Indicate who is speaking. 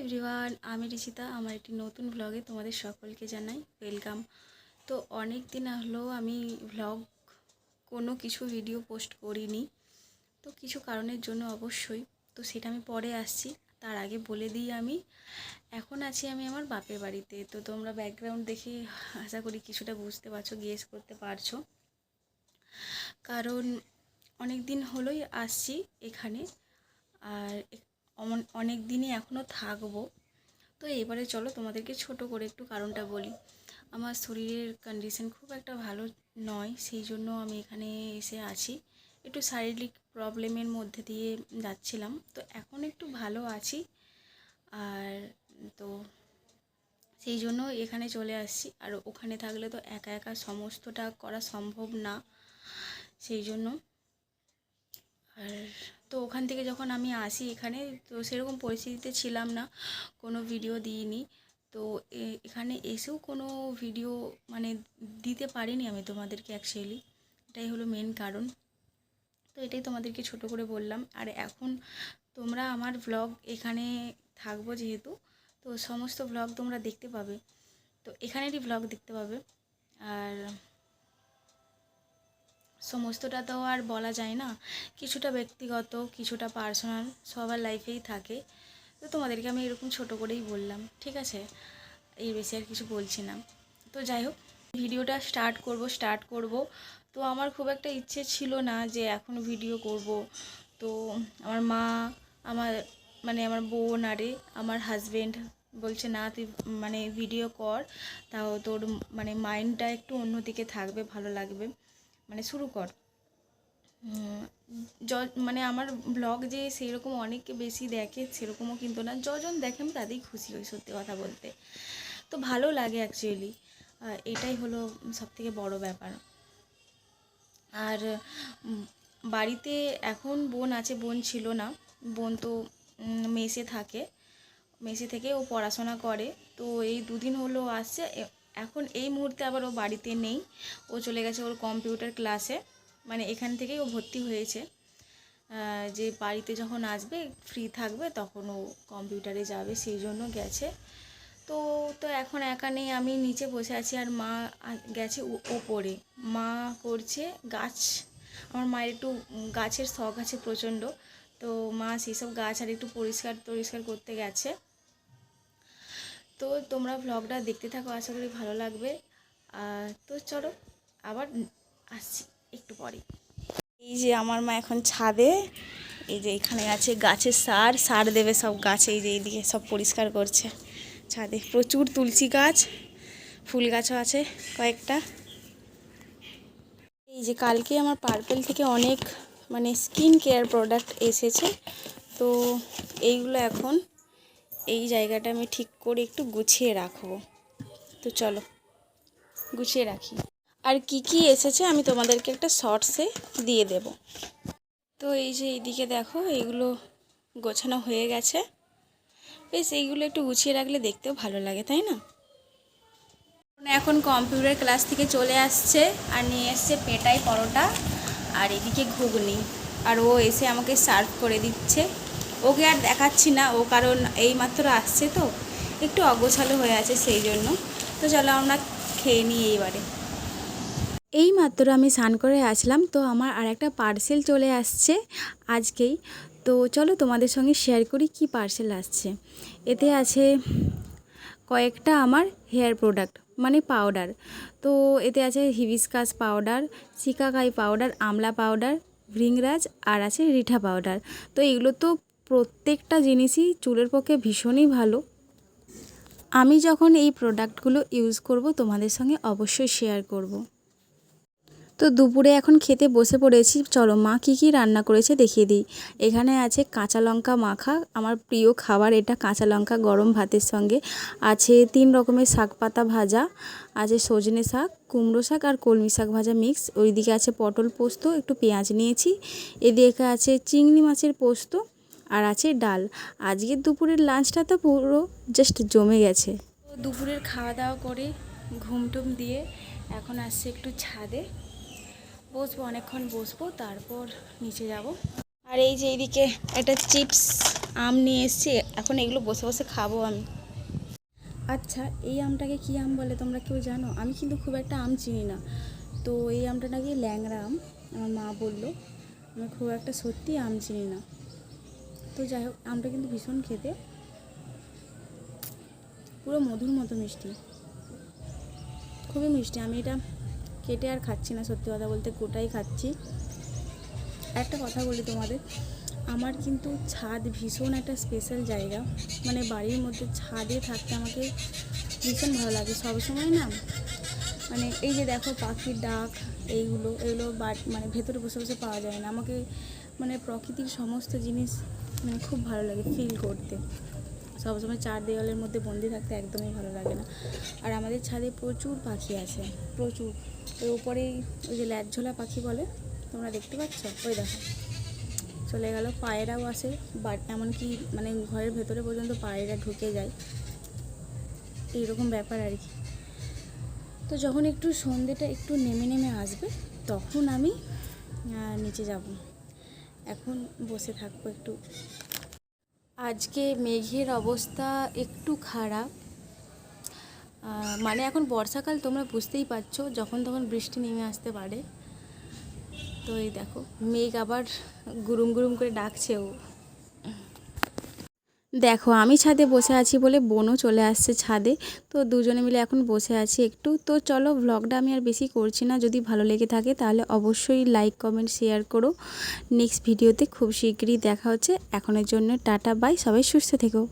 Speaker 1: Everyone, আমি রিচিতা, আমার একটি নতুন ভ্লগে তোমাদের সকলকে জানাই ওয়েলকাম তো অনেক দিন হলো আমি ভ্লগ কোনো কিছু ভিডিও পোস্ট করিনি, তো কিছু কারণের জন্য অবশ্যই। তো সেটা আমি পরে আসছি, তার আগে বলে দিই আমি, এখন আছি আমি আমার বাপের বাড়িতে। তো তোমরা ব্যাকগ্রাউন্ড দেখে আশা করি কিছুটা বুঝতে পারছ গেস করতে পারছ। কারণ অনেক দিন হলোই আসছি এখানে, আর অনেক দিনই এখনও থাকব। তো এবারে চলো তোমাদেরকে ছোট করে একটু কারণটা বলি। আমার শরীরের কন্ডিশন খুব একটা ভালো নয়, সেই জন্য আমি এখানে এসে আছি। একটু শারীরিক প্রবলেমের মধ্যে দিয়ে যাচ্ছিলাম। তো এখন একটু ভালো আছি। আর তো সেই জন্য এখানে চলে আসছি। আর ওখানে থাকলে তো একা একা সমস্তটা করা সম্ভব না। সেই জন্য আর তো ওখান থেকে যখন আমি আসি এখানে, তো সেরকম পরিস্থিতিতে ছিলাম না, কোনো ভিডিও দিইনি। তো এখানে এসেও কোনো ভিডিও মানে দিতে পারিনি আমি তোমাদেরকে অ্যাকচুয়ালি এটাই হলো মেন কারণ। তো এটাই তোমাদেরকে ছোট করে বললাম। আর এখন তোমরা আমার ব্লগ এখানে থাকব যেহেতু, তো সমস্ত ব্লগ তোমরা দেখতে পাবে। তো এখানেরই ব্লগ দেখতে পাবে। আর সমস্তটা তো আর বলা যায় না। কিছুটা ব্যক্তিগত, কিছুটা পার্সোনাল সবার লাইফেই থাকে। তো তোমাদেরকে আমি এরকম ছোট করেই বললাম, ঠিক আছে? এই বেশি আর কিছু বলছি না। তো যাই হোক, ভিডিওটা স্টার্ট করব স্টার্ট করব। তো আমার খুব একটা ইচ্ছে ছিল না যে এখন ভিডিও করব। তো আমার মা, আমার মানে আমার বোন, আরে আমার হাজবেন্ড বলছে, না, তুই মানে ভিডিও কর। তাও তোর মানে মাইন্ডটা একটু অন্যদিকে থাকবে, ভালো লাগবে। মানে শুরু কর। য- মানে আমার ব্লগ যে সেরকম অনেক বেশি দেখে সেরকমও কিন্তু না, যজন দেখে আমি তাতেই খুশি হই সত্যি কথা বলতে। তো ভালো লাগে অ্যাকচুয়ালি এটাই হলো সবথেকে বড় ব্যাপার। আর বাড়িতে এখন বোন আছে, বোন ছিল না। বোন তো মেসে থাকে। মেসে থেকে ও পড়াশোনা করে। তো এই দুদিন হলো আসছে এখন এই মুহূর্তে আবার ও বাড়িতে নেই। ও চলে গেছে ওর কম্পিউটার ক্লাসে। মানে এখান থেকেই ও ভর্তি হয়েছে। যে বাড়িতে যখন আসবে ফ্রি থাকবে, তখন ও কম্পিউটারে যাবে, সেই জন্য গেছে। তো তো এখন একা নেই, আমি নিচে বসে আছি আর মা গেছে ওপরে। মা করছে গাছ। আমার মায়ের একটু গাছের শখ আছে প্রচণ্ড। তো মা সেসব গাছ আর একটু পরিষ্কার পরিষ্কার করতে গেছে। তো তোমরা ভ্লগটা দেখতে থাকো, আশা করি ভালো লাগবে। আর তো চলো, আবার আসছি একটু পরে। এই যে আমার মা এখন ছাদে, এই যে এখানে আছে গাছের সার সার দেবে সব গাছে, এই যে এইদিকে সব পরিষ্কার করছে ছাদে। প্রচুর তুলসী গাছ, ফুল গাছও আছে কয়েকটা। এই যে কালকে আমার পার্পেল থেকে অনেক মানে স্কিন কেয়ার প্রোডাক্ট এসেছে, তো এইগুলো এখন এই জায়গাটা আমি ঠিক করে একটু গুছিয়ে রাখব। তো চলো, গুছিয়ে রাখি। আর কি কি এসেছে আমি তোমাদেরকে একটা শর্টসে দিয়ে দেব। তো এই যে এইদিকে দেখো, এইগুলো গোছানো হয়ে গেছে। বেশ, এইগুলো একটু গুছিয়ে রাখলে দেখতেও ভালো লাগে, তাই না? এখন কম্পিউটার ক্লাস থেকে চলে আসছে আর নিয়ে এসছে পেটাই পরোটা আর এদিকে ঘুগনি। আর ও এসে আমাকে সার্ভ করে দিচ্ছে। ওকে আর দেখাচ্ছি না, ও কারণ এই মাত্র আসছে তো, একটু অগোছালো হয়ে আছে সেই জন্য। তো চলো আমরা খেয়ে নিই এইবারে। এই মাত্র আমি স্নান করে আসলাম, তো আমার আর একটা পার্সেল চলে আসছে আজকেই। তো চলো তোমাদের সঙ্গে শেয়ার করি কি পার্সেল আসছে। এতে আছে কয়েকটা আমার হেয়ার প্রোডাক্ট মানে পাউডার। তো এতে আছে hibiscus powder shikakai powder, amla powder bhringraj আর আছে রিঠা পাউডার। তো এগুলো তো প্রত্যেকটা জিনিসই চুলের পক্ষে ভীষণই ভালো। আমি যখন এই প্রোডাক্টগুলো ইউজ করব, তোমাদের সঙ্গে অবশ্যই শেয়ার করব। তো দুপুরে এখন খেতে বসে পড়েছি। চলো মা কী কী রান্না করেছে দেখিয়ে দিই। এখানে আছে কাঁচা লঙ্কা মাখা। আমার প্রিয় খাবার এটা কাঁচা লঙ্কা গরম ভাতের সঙ্গে। আছে তিন রকমের শাক পাতা ভাজা, আছে সজনে শাক, কুমড়ো শাক আর কলমি শাক ভাজা মিক্স ওইদিকে আছে পটল পোস্ত, একটু পেঁয়াজ নিয়েছি। এদিকে আছে চিংড়ি মাছের পোস্ত। আর আছে ডাল। আজকের দুপুরের লাঞ্চটা তো পুরো জাস্ট জমে গেছে। দুপুরের খাওয়া দাওয়া করে ঘুম টুম দিয়ে এখন আসছে একটু ছাদে। বসবো, অনেকক্ষণ বসবো, তারপর নিচে যাব। আর এই যে এইদিকে একটা চিপস, আম নিয়ে এসছি, এখন এগুলো বসে বসে খাব আমি। আচ্ছা এই আমটাকে কী আম বলে তোমরা কেউ জানো? আমি কিন্তু খুব একটা আম চিনি না। তো এই আমটা নাকি ল্যাংরা আম, আমার মা বলল। আমি খুব একটা সত্যি আম চিনি না। তো যাই হোক, আমটা কিন্তু ভীষণ খেতে। পুরো মধুর মতো মিষ্টি। খুবই মিষ্টি। আমি এটা কেটে আর খাচ্ছি না, সত্যি কথা বলতে, গোটাই খাচ্ছি। একটা কথা বলি তোমাদের, আমার কিন্তু ছাদ ভীষণ একটা স্পেশাল জায়গা। মানে বাড়ির মধ্যে ছাদে থাকতে আমাকে ভীষণ ভালো লাগে। সবসময় না মানে এই যে দেখো পাখির ডাক, এইগুলো, এগুলো মানে ভেতরে বসে বসে পাওয়া যায় না। আমাকে মানে প্রকৃতির সমস্ত জিনিস মানে খুব ভালো লাগে ফিল করতে। সবসময় চার দেওয়ালের মধ্যে বন্দি থাকতে একদমই ভালো লাগে না। আর আমাদের ছাদে প্রচুর পাখি আছে, প্রচুর। ওই উপরেই ওই যে ল্যাটঝোলা পাখি বলে, তোমরা দেখতে পাচ্ছ? ওই দেখো। চলে গেল, পায়রাও আসে বাট এমনকি মানে ঘরের ভেতরে পর্যন্ত পায়রা ঢুকে যায়। এইরকম ব্যাপার আর কি। তো যখন একটু সন্ধেটা একটু নেমে নেমে আসবে, তখন আমি নিচে যাব। এখন বসে থাকব একটু। আজকে মেঘের অবস্থা একটু খারাপ। মানে এখন বর্ষাকাল তোমরা বুঝতেই পারছ, যখন তখন বৃষ্টি নেমে আসতে পারে। তো এই দেখো, মেঘ আবার গুরুম গুরুম করে ডাকছে ও। দেখো, আমি ছাদে বসে আছি বলে বোনও চলে আসছে ছাদে। তো দুজনে মিলে এখন বসে আছি একটু। তো চলো ভ্লগটা আমি আর বেশি করছি না। যদি ভালো লেগে থাকে তাহলে অবশ্যই লাইক কমেন্ট শেয়ার করো। নেক্সট ভিডিওতে খুব শীঘ্রই দেখা হচ্ছে। এখনের জন্য টাটা বাই সবাই সুস্থ থেকো।